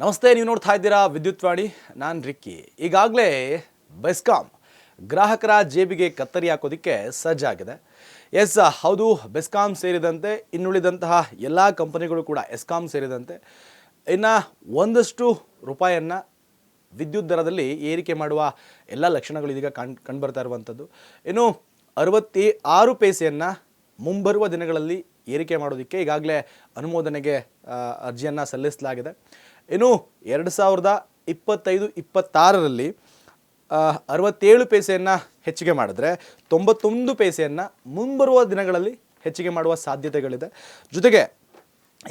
ನಮಸ್ತೆ, ನೀವು ನೋಡ್ತಾ ಇದ್ದೀರಾ ವಿದ್ಯುತ್ ವಾಣಿ, ನಾನು ರಿಕ್ಕಿ. ಈಗಾಗಲೇ ಬೆಸ್ಕಾಂ ಗ್ರಾಹಕರ ಜೇಬಿಗೆ ಕತ್ತರಿ ಹಾಕೋದಕ್ಕೆ ಸಜ್ಜಾಗಿದೆ. ಎಸ್, ಹೌದು, ಬೆಸ್ಕಾಂ ಸೇರಿದಂತೆ ಇನ್ನುಳಿದಂತಹ ಎಲ್ಲ ಕಂಪನಿಗಳು ಕೂಡ ಎಸ್ಕಾಂ ಸೇರಿದಂತೆ ಇನ್ನು ಒಂದಷ್ಟು ರೂಪಾಯಿಯನ್ನು ವಿದ್ಯುತ್ ದರದಲ್ಲಿ ಏರಿಕೆ ಮಾಡುವ ಎಲ್ಲ ಲಕ್ಷಣಗಳು ಇದೀಗ ಕಾಣ್, ಕಂಡುಬರ್ತಾ ಇರುವಂಥದ್ದು ಇನ್ನು ಅರವತ್ತಿ ಆರು ಪೈಸೆಯನ್ನು ಮುಂಬರುವ ದಿನಗಳಲ್ಲಿ ಏರಿಕೆ ಮಾಡೋದಕ್ಕೆ ಈಗಾಗಲೇ ಅನುಮೋದನೆಗೆ ಅರ್ಜಿಯನ್ನು ಸಲ್ಲಿಸಲಾಗಿದೆ. ಇನ್ನು ಎರಡು ಸಾವಿರದ ಇಪ್ಪತ್ತೈದು, ಇಪ್ಪತ್ತಾರರಲ್ಲಿ ಅರವತ್ತೇಳು ಪೈಸೆಯನ್ನು ಹೆಚ್ಚಿಗೆ ಮಾಡಿದ್ರೆ ತೊಂಬತ್ತೊಂದು ಪೈಸೆಯನ್ನು ಮುಂಬರುವ ದಿನಗಳಲ್ಲಿ ಹೆಚ್ಚಿಗೆ ಮಾಡುವ ಸಾಧ್ಯತೆಗಳಿದೆ. ಜೊತೆಗೆ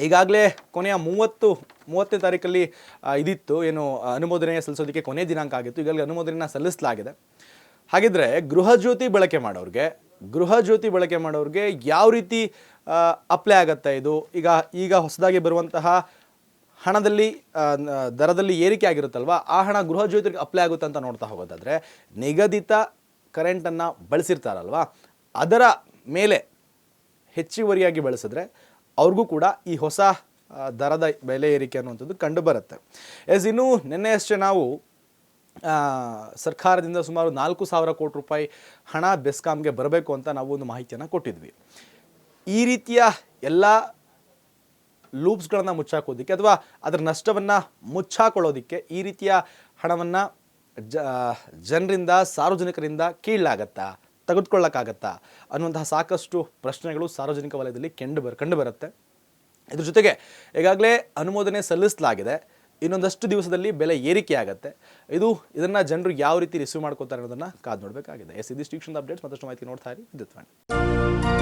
ಈಗಾಗಲೇ ಕೊನೆಯ ಮೂವತ್ತು, ಮೂವತ್ತನೇ ತಾರೀಕಲ್ಲಿ ಇದಿತ್ತು. ಏನು ಅನುಮೋದನೆ ಸಲ್ಲಿಸೋದಕ್ಕೆ ಕೊನೆಯ ದಿನಾಂಕ ಆಗಿತ್ತು. ಈಗಾಗಲೇ ಅನುಮೋದನೆಯನ್ನು ಸಲ್ಲಿಸಲಾಗಿದೆ. ಹಾಗಿದ್ರೆ ಗೃಹ ಜ್ಯೋತಿ ಬಳಕೆ ಮಾಡೋರಿಗೆ, ಗೃಹ ಜ್ಯೋತಿ ಬಳಕೆ ಮಾಡೋರಿಗೆ ಯಾವ ರೀತಿ ಅಪ್ಲೈ ಆಗುತ್ತೆ ಇದು? ಈಗ ಈಗ ಹೊಸದಾಗಿ ಬರುವಂತಹ ಹಣದಲ್ಲಿ ದರದಲ್ಲಿ ಏರಿಕೆ ಆಗಿರುತ್ತಲ್ವ, ಆ ಹಣ ಗೃಹ ಜ್ಯೋತಿಗೆ ಅಪ್ಲೈ ಆಗುತ್ತೆ ಅಂತ ನೋಡ್ತಾ ಹೋಗೋದಾದರೆ, ನಿಗದಿತ ಕರೆಂಟನ್ನು ಬಳಸಿರ್ತಾರಲ್ವ, ಅದರ ಮೇಲೆ ಹೆಚ್ಚುವರಿಯಾಗಿ ಬಳಸಿದ್ರೆ, ಅವ್ರಿಗೂ ಕೂಡ ಈ ಹೊಸ ದರದ ಬೆಲೆ ಏರಿಕೆ ಅನ್ನುವಂಥದ್ದು ಕಂಡು ಬರುತ್ತೆ. ಎಸ್ ಇನ್ನೂ ನಿನ್ನೆಯಷ್ಟೇ ನಾವು ಸರ್ಕಾರದಿಂದ ಸುಮಾರು ನಾಲ್ಕು ಸಾವಿರ ಕೋಟಿ ರೂಪಾಯಿ ಹಣ ಬೆಸ್ಕಾಮ್ಗೆ ಬರಬೇಕು ಅಂತ ನಾವು ಒಂದು ಮಾಹಿತಿಯನ್ನು ಕೊಟ್ಟಿದ್ವಿ. ಈ ರೀತಿಯ ಎಲ್ಲ ಲೂಪ್ಸ್ಗಳನ್ನು ಮುಚ್ಚಾಕೋದಕ್ಕೆ ಅಥವಾ ಅದರ ನಷ್ಟವನ್ನು ಮುಚ್ಚಾಕೊಳ್ಳೋದಕ್ಕೆ ಈ ರೀತಿಯ ಹಣವನ್ನು ಜ ಜನರಿಂದ, ಸಾರ್ವಜನಿಕರಿಂದ ಕೀಳಾಗತ್ತಾ ತೆಗೆದುಕೊಳ್ಳೋಕ್ಕಾಗತ್ತಾ? ಅನ್ನುವಂತಹ ಸಾಕಷ್ಟು ಪ್ರಶ್ನೆಗಳು ಸಾರ್ವಜನಿಕ ವಲಯದಲ್ಲಿ ಕಂಡು ಬರ್, ಕಂಡು ಬರುತ್ತೆ. ಇದ್ರ ಜೊತೆಗೆ ಈಗಾಗಲೇ ಅನುಮೋದನೆ ಸಲ್ಲಿಸಲಾಗಿದೆ. ಇನ್ನೊಂದಷ್ಟು ದಿವಸದಲ್ಲಿ ಬೆಲೆ ಏರಿಕೆ ಆಗುತ್ತೆ ಇದು, ಇದನ್ನು ಜನರು ಯಾವ ರೀತಿ ರಿಸೀವ್ ಮಾಡ್ಕೋತಾರೆ ಅನ್ನೋದನ್ನು ಕಾದು ನೋಡಬೇಕಾಗಿದೆ. ಎಸ್, ಇದಿಷ್ಟು ಅಪ್ಡೇಟ್ಸ್ ಮತ್ತಷ್ಟು ಮಾಹಿತಿ ನೋಡ್ತಾ ಇರಿ. ವಿದ್ಯುತ್ ವಾಣಿ.